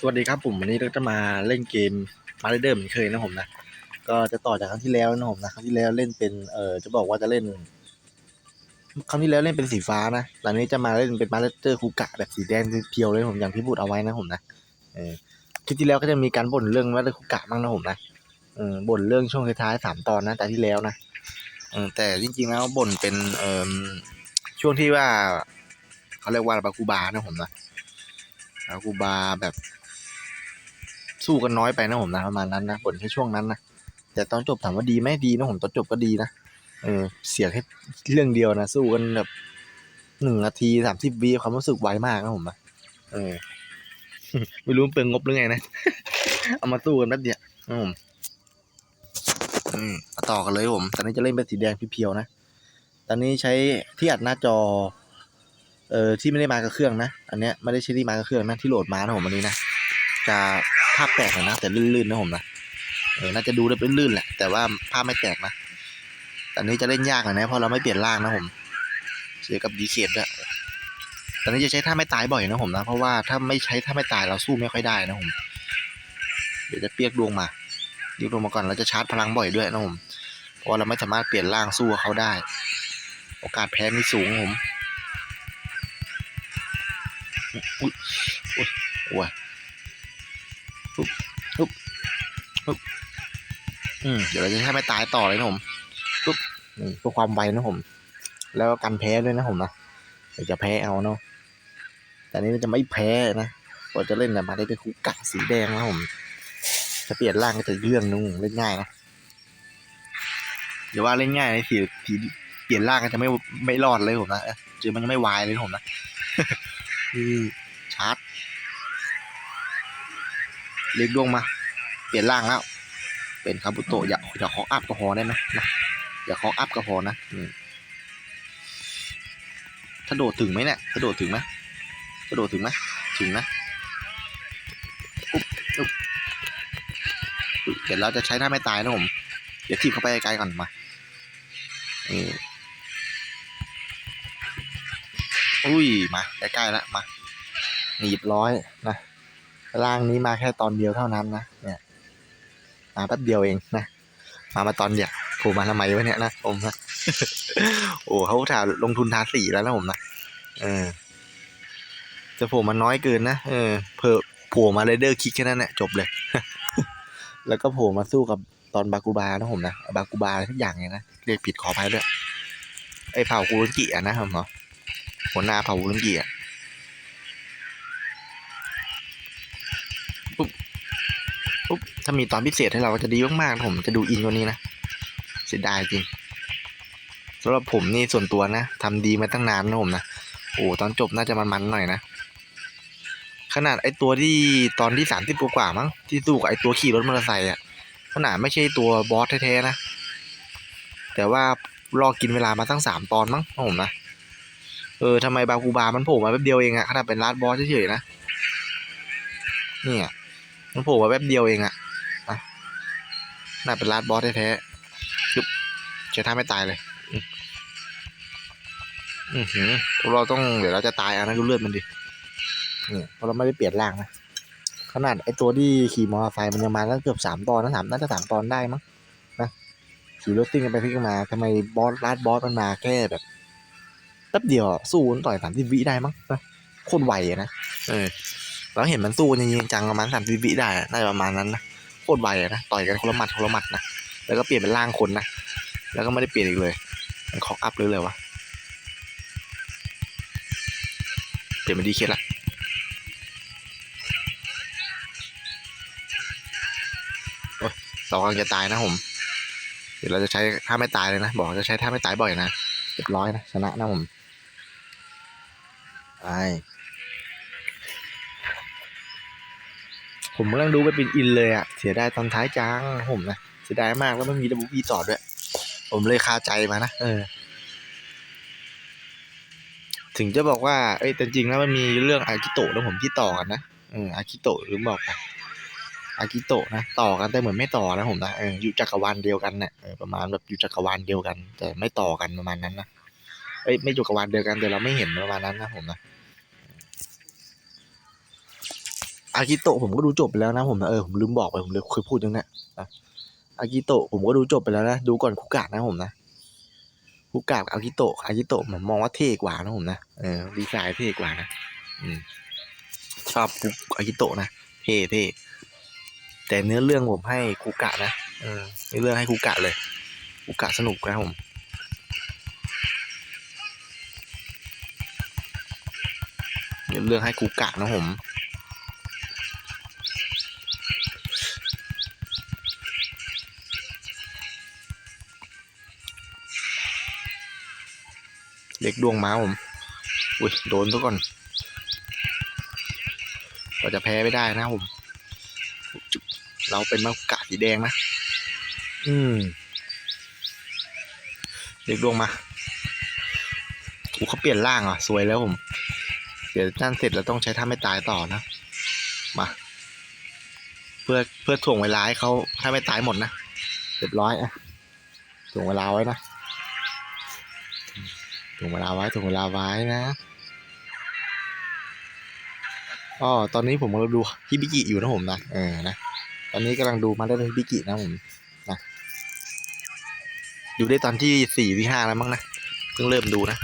สวัสดีครับผมวันนี้เราจะมาเล่นเกมมาเรเดอร์เหมือนเคยนะผมนะก็จะต่อจากครั้งที่แล้วนะผมนะครั้งที่แล้วเล่นเป็นเออจะบอกว่าจะเล่นครั้งที่แล้วเล่นเป็นสีฟ้านะตอนนี้จะมาเล่นเป็นมาเรเดอร์คูกะแบบสีแดงเพียวเลยผมอย่างที่พูดเอาไว้นะผมนะเออคลิปที่แล้วก็จะมีการบ่นเรื่องมาเรเดอร์คูกะบ้างนะผมนะเออบ่นเรื่องช่วงท้ายสามตอนนะแต่ที่แล้วนะเออแต่จริงๆแล้วบ่นเป็นเออช่วงที่ว่าเขาเรียกว่าบาคูบานะผมนะบาคูบาแบบ สู้กันน้อยไปนะผมนะประมาณนั้นนะผลแค่ช่วงนั้นนะแต่ตอนจบถามว่าดีไหมดีนะผมตอนจบก็ดีนะเออเสียแค่เรื่องเดียวนะสู้กันแบบหนึ่งนาทีสามสิบวิความรู้สึกไวมากนะผมนะเออไม่รู้เปลืองงบหรือไงนะ เอามาสู้กันแป๊บเดียวนะผมอืมต่อกันเลยผม ตอนนี้จะเล่นเป็นสีแดงเพียวๆนะ ตอนนี้ใช้ที่อัดหน้าจอ เอ่อที่ไม่ได้มากับเครื่องนะ อันเนี้ยไม่ได้ใช้ที่มากับเครื่องนะที่โหลดมานะผมอันนี้นะ จะาพแตกหน่อยนะ แต่ลื่นๆนะผมนะเออน่าจะดูได้เป็นลื่นแหละ แต่ว่าภาพไม่แตกนะแต่นี้จะเล่นยากหน่อยนะเพราะเราไม่เปลี่ยนร่างนะผมเสียกับดีเคดด้วยตอนนี้จะใช้ท่าไม่ตายบ่อยนะผมนะ เพราะว่าถ้าไม่ใช้ท่าไม่ตายเราสู้ไม่ค่อยได้นะผมเดี๋ยวจะเปียกดวงมาเปียกดวงมาก่อนเราจะชาร์จพลังบ่อยด้วยนะผมเพราะเราไม่สามารถเปลี่ยนร่างสู้เขาได้ โอกาสแพ้มีสูงผมอุ้ย อืมเดี๋ยวเราจะให้ไม่ตายต่อเลยนะผมปุ๊บนี่เพื่อความไวนะผม แล้วก็กันแพ้ด้วยนะผมนะเดี๋ยวจะแพ้เอาเนาะแต่นี้เราจะไม่แพ้นะพอจะเล่นนะมาได้เป็นคุกกะสีแดงนะผม จะเปลี่ยนร่างก็จะเรื่องนึงเล่นง่ายนะเดี๋ยวว่าเล่นง่ายเลยสีสีเปลี่ยนร่างก็จะไม่ไม่รอดเลยผมนะเจอมันยังไม่วายเลยผมนะอืมชาร์จ เล็กดวงมา เปลี่ยนร่างแล้ว เป็นคาบุโตะอย่าอย่าคออัพก็พอได้ไหมนะอย่าคออัพก็พอนะอถ้าโดดถึงไหมเนี่ยถ้าโดดถึงไหมถ้าโดดถึงไหมถึงนะอุ๊บอุ๊บเดี๋ยวเราจะใช้ท่าไม่ตายนะผม เดี๋ยวทีบเข้าไปไกลก่อนมานี่อุ้ย มาใกล้ๆแล้วมาหนีบร้อยนะ ร่างนี้มาแค่ตอนเดียวเท่านั้นนะเนี่ยมาแป๊บเดียวเองนะมามาตอนเดียวผล่มาทำไมวะเนี่ยนะผมนะโอ้เขาถ่าลงทุนทาสีแล้วนะผมนะเออจะผล่มาน้อยเกินนะเออเพอโผล่มาเรเดอร์คิกแค่นั้นแหละจบเลย แล้วก็โผล่มาสู้กับตอนบากูบานะผมนะบากูบาทุกอย่างเนี่ยนะเรียกผิดขออภัยด้วยไอ้เผ่ากูรุนกิอะนะครับเนาะหัวหน้าเผ่ากูรุนกิอะ ถ้ามีตอนพิเศษให้เราก็จะดีมากๆผมจะดูอินกว่านี้นะเสียดายจริงสำหรับผมนี่ส่วนตัวนะทำดีมาตั้งนานนะผมนะโอ้ตอนจบน่าจะมันๆหน่อยนะขนาดไอตัวที่ตอนที่สามสิบกว่ามั้งที่สู้กับไอตัวขี่รถมอเตอร์ไซค์อะขนาดไม่ใช่ตัวบอสแท้ๆนะ แต่ว่ารอกินเวลามาตั้งสามตอนมั้งนะผมนะเออทำไมบาคูบามันโผล่มาแป๊บเดียวเองอะขนาดเป็นลาดบอสเฉยๆนะเนี่ยมันโผล่มาแป๊บเดียวเองอะ น่าเป็นลาดบอสแท้ๆยุบใช้ท่าไม่ตายเลยอืมอือหือพวกเราต้องเดี๋ยวเราจะตายเอานะดูเลือดมันดิเนี่ยเพราะเราไม่ได้เปลี่ยนร่างนะขนาดไอตัวที่ขี่มอเตอร์ไซค์มันยังมาแล้วเกือบสามตอนนะสามน่าจะสามตอนได้มั้งนะขี่รถซิ่งกันไปซิ่งกันมาทำไมบอสลาดบอสมันมาแค่แบบแป๊บเดียวอะสู้มันต่อยสามสิบวิได้มั้งนะโคตรไวอะนะเออเราเห็นมันสู้จริงๆจังประมาณสามสิบวิได้อะน่าจะประมาณนั้นนะโคตรไวอะนะต่อยกันคนละหมัดคนละหมัดนะแล้วก็เปลี่ยนเป็นร่างคนนะแล้วก็ไม่ได้เปลี่ยนอีกเลยมันคอกอัพเลยเลยวะเปลี่ยนเป็นดีเคสละโอ้ยเรากำลังจะตายนะผม เดี๋ยวเราจะใช้ท่าไม่ตายเลยนะ บอกจะใช้ท่าไม่ตายบ่อยนะเรียบร้อยนะชนะนะผมไป ผมกำลังดูไปเป็นอินเลยอะเสียดายตอนท้ายจังผมนะเสียดายมากแล้วไม่มีดับเบิลพีต่อด้วย ผมเลยคาใจมานะเออ ถึงจะบอกว่าเอ้ยแต่จริงแล้วมันมีเรื่องอากิโตะแล้วผมที่ต่อกันนะเอออากิโตะหรือบอกไปอากิโตะนะต่อกันแต่เหมือนไม่ต่อนะผมนะเอออยู่จักรวาลเดียวกันเนี่ยประมาณแบบอยู่จักรวาลเดียวกัน แต่ไม่ต่อกันประมาณนั้นนะเอ้ยไม่อยู่จักรวาลเดียวกันแต่เราไม่เห็นประมาณนั้นนะผมนะ อากิโตะผมก็ดูจบไปแล้วนะผมนะเออผมลืมบอกไปผมเลยเคยพูดยังเนี่ยนะอากิโตะผมก็ดูจบไปแล้วนะดูก่อนคุกะนะผมนะคุกะกับอากิโตะอากิโตะผมมองว่าเท่กว่านะผมนะเออดีไซน์เท่กว่านะอืมชอบคุอากิโตะนะเท่เท่แต่เนื้อเรื่องผมให้คุกะนะเออเนื้อเรื่องให้คุกะเลยคุกะสนุกนะผมเดี๋ยวเลือกให้กูกะนะผม เล็กดวงม้าผม อุ้ยโดนซะก่อน เราจะแพ้ไม่ได้นะผมจุ๊บเราเป็นมากะสีแดงนะ อืมเล็กดวงมาอู้เขาเปลี่ยนร่างอะ สวยแล้วผม เดี๋ยวนั่นเสร็จเราต้องใช้ท่าไม่ตายต่อนะ มา เพื่อเพื่อถ่วงเวลาให้เขาถ้าไม่ตายหมดนะเรียบร้อยอะถ่วงเวลาไว้นะ ถ่วงเวลาไว้ถ่วงเวลาไว้นะอ๋อตอนนี้ผมกำลังดูฮิบิกิอยู่นะผมนะเออนะตอนนี้กำลังดูมาได้ฮิบิกินะผมนะดูได้ตอนที่สี่ที่ห้าแล้วมั้งนะเพิ่งเริ่มดูนะ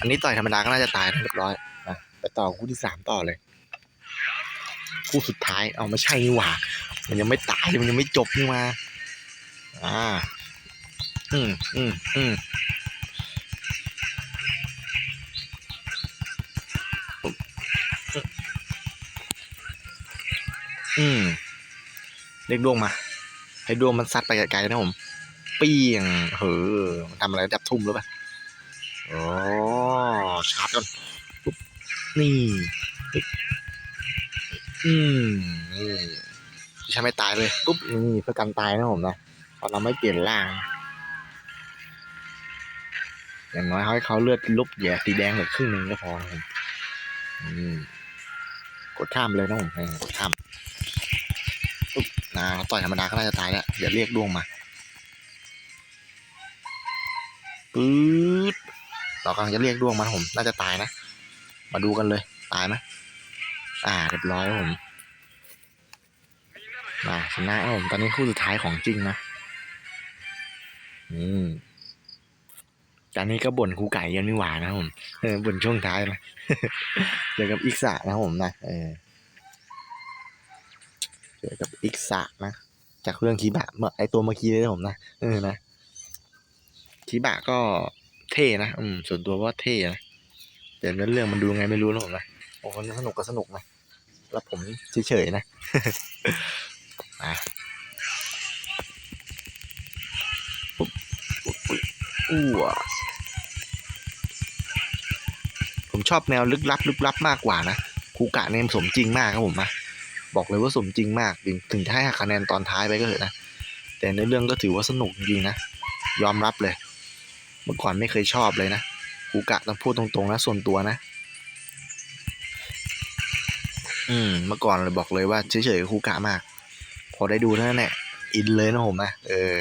อันนี้ต่อยธรรมดาก็น่าจะตายนะเรียบร้อยนะไปต่อคู่ที่สามต่อเลยคู่สุดท้ายเอาไม่ใช่นี่หว่า มันยังไม่ตายมันยังไม่จบนี่มา อ่า อืมอืมอืม อืมเรียกดวงมา ให้ดวงมันซัดไปไกลๆนะผม เปี้ยงเฮ้อมันทำอะไรดับทุ่มหรือเปล่าอ๋อชาร์จก่อนปุ๊บนี่อืมนี่ใช่ไม่ตายเลยปุ๊บนี่เพื่อกันตายนะผมนะเพราะเราไม่เปลี่ยนร่างอย่างน้อยให้เขาเลือดลุบแย่สีแดงเหลือครึ่งหนึ่งก็พอนะผมกดข้ามเลยนะผมเออกดข้าม ปุ๊บนะต่อยธรรมดาก็น่าจะตายแล้วเดี๋ยวเรียกดวงมาปื๊ดเรากำลังจะเรียกดวงมาผม น่าจะตายนะ มาดูกันเลย ตายไหมอ่าเรียบร้อยผมมาชนะผมตอนนี้คู่สุดท้ายของจริงนะอืมจานนี้ก็บ่นครูไก่ยังไม่หวานนะผมเออบ่นช่วงท้ายนะเจอกับอิกซะนะผมนะเออ เจอกับอิกซะนะ จากเรื่องคีบะเมื่อไอตัวเมื่อกี้เลยนะผมนะเออนะคีบะก็เท่นะอืมส่วนตัวว่าเท่นะแต่เนื้อเรื่องมันดูไงไม่รู้นะผมนะโอ้คนสนุกก็สนุกนะแล้วผมเฉยๆนะมาอู้อะผมชอบแนวลึกลับลึกลับมากกว่านะคูกะเนี่ยสมจริงมากครับผมนะ บอกเลยว่าสมจริงมากถึงถึงจะให้คะแนนตอนท้ายไปก็เถอะนะ แต่ในเรื่องก็ถือว่าสนุกจริงนะ ยอมรับเลย เมื่อก่อนไม่เคยชอบเลยนะคูกะต้องพูดตรงๆนะส่วนตัวนะ อืม เมื่อก่อนเลยบอกเลยว่าเฉยๆคูกะมาก พอได้ดูเท่านั้นแหละอินเลยนะผมนะเออ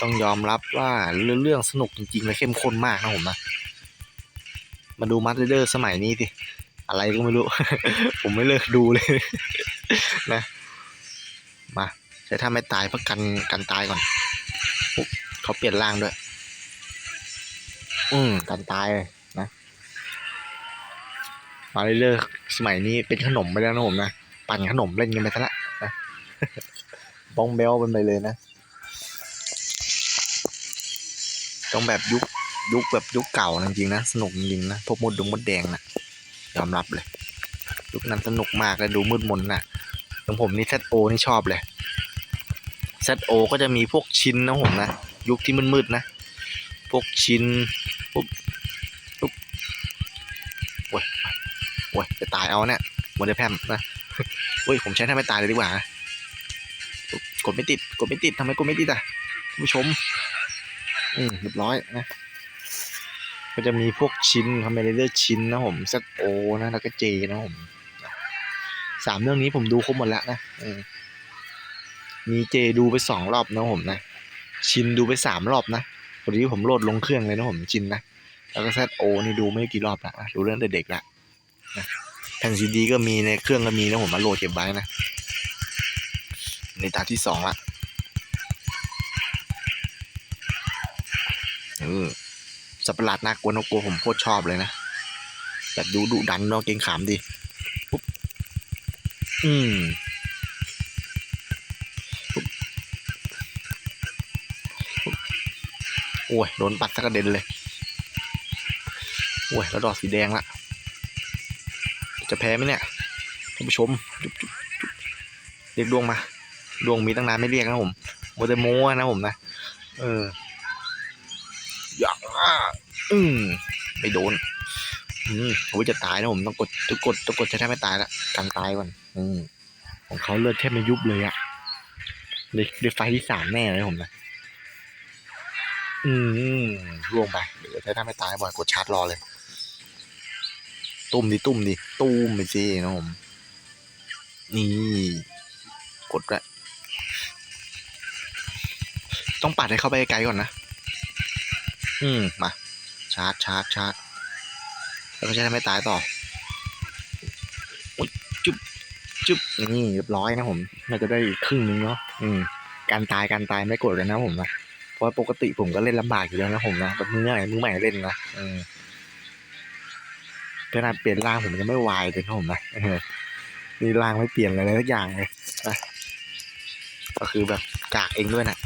ต้องยอมรับว่าเรื่องสนุกจริงๆและเข้มข้นมากนะผมนะ มาดูมาสเดอร์สมัยนี้สิอะไรก็ไม่รู้ ผมไม่เลิกดูเลยนะ มาใช้ท่าไม่ตายเพื่อกันกันตายก่อนปุ๊บเขาเปลี่ยนร่างด้วย อืมกันตายเลยนะ มาเรื่อยๆสมัยนี้เป็นขนมไปแล้วนะผมนะ ปั่นขนมเล่นกันไปซะละนะบ้องเบลเป็นไปเลยนะ ต้องแบบยุค ยุคแบบยุคเก่าจริงๆนะ สนุกจริงๆนะ พวกมดดงมดแดงนะยอมรับเลย ยุคนั้นสนุกมากเลยดูมืดมนนะของผมนี่ ZO นี่ชอบเลย ZO ก็จะมีพวกชิ้นนะผมนะ ยุคที่มืดๆนะ พวกชิ้นปุ๊บปุ๊บโอ้ยโอ้ยจะตายเอาเนี่ยหมดเลยแพมนะเฮ้ยผมใช้ถ้าไม่ตายเลยดีกว่านะกดไม่ติด กดไม่ติดทำไมกดไม่ติดอะผู้ชม อืมเรียบร้อยนะ ก็จะมีพวกชิ้นคอมเมดี้ชิ้นนะผม ZO นะแล้วก็ J นะผมสามเรื่องนี้ผมดูครบหมดแล้วนะมีเจดูไปสองรอบนะผมนะ ชินดูไปสามรอบนะพอดีผมโหลดลงเครื่องเลยนะผมชินนะ แล้วก็แซดโอนี่ดูไม่กี่รอบละดูเรื่องเด็กๆละนะแผ่นซีดีก็มีในเครื่องก็มีนะผมมาโหลดเก็บไว้นะ ในตาที่สองละเออ สัตว์ประหลาดน่ากลัวนกกลัวผมโคตรชอบเลยนะแบบดูดุดันนาะเก่งขามดีปุ๊บอืมปุ๊บปุ๊บโอ้ยโดนปัดสักกระเด็นเลยโอ้ยแล้วดอกสีแดงละจะแพ้ไหมเนี่ยท่านผู้ชมเรียกดวงมา ดวงมีตั้งนานไม่เรียกนะผมโมเตโมะนะผมนะ เออ อืมไม่โดน อืมโอ้จะตายนะผมต้องกดต้องกดต้องกดจะได้ไม่ตายละกันตายก่อนอืมของเขาเลือดแทบไม่ยุบเลยอะเลยเลยไฟที่สามแน่เลยผมนะอืมล่วงไปเดี๋ยวจะได้ไม่ตายบ่อยกดชาร์จรอเลย ตุ้มดิตุ้มดิตุ้มไปสินะผมนี่กดละต้องปัดให้เข้าไปไกลก่อนนะ อืม มา ชาร์จชาร์จชาร์จแล้วก็จะได้ไม่ตายต่ออุ๊ยจุ๊บจุ๊บนี่เรียบร้อยนะผมน่าจะได้อีกครึ่งนึงเนาะอืมการตายการตายไม่กดเลยนะผมนะเพราะว่าปกติผมก็เล่นลำบากอยู่แล้วนะผมนะแบบมือใหม่มือใหม่เล่นนะอืมขนาดเปลี่ยนร่างผมยังไม่วายเลยครับผมนะเออนี่ร่างไม่เปลี่ยนอะไรเลยทุกอย่างเลยนะก็คือแบบกากเองด้วยนะ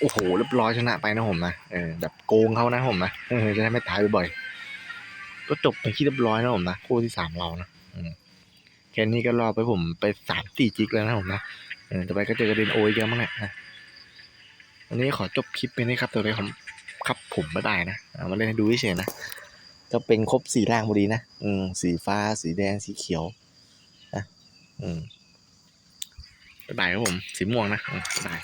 โอ้โหเรียบร้อยชนะไปนะผมนะเออแบบโกงเขานะผมนะเออจะได้ไม่ตายบ่อยๆก็จบไปที่เรียบร้อยนะผมนะคู่ที่สามเรานะแค่นี้ก็รอไปผมไปสามสี่จิกแล้วนะผมนะเออต่อไปก็เจอกันเด็นโออีกแล้วมั้งแหละนะวันนี้ขอจบคลิปไปนี้ครับต่อไปผมครับผมไม่ได้นะเอามาเล่นให้ดูเฉยนะก็เป็นครบสีร่างพอดีนะอืมสีฟ้าสีแดงสีเขียวนะอืมบายครับผมสีม่วงนะบ๊ายบาย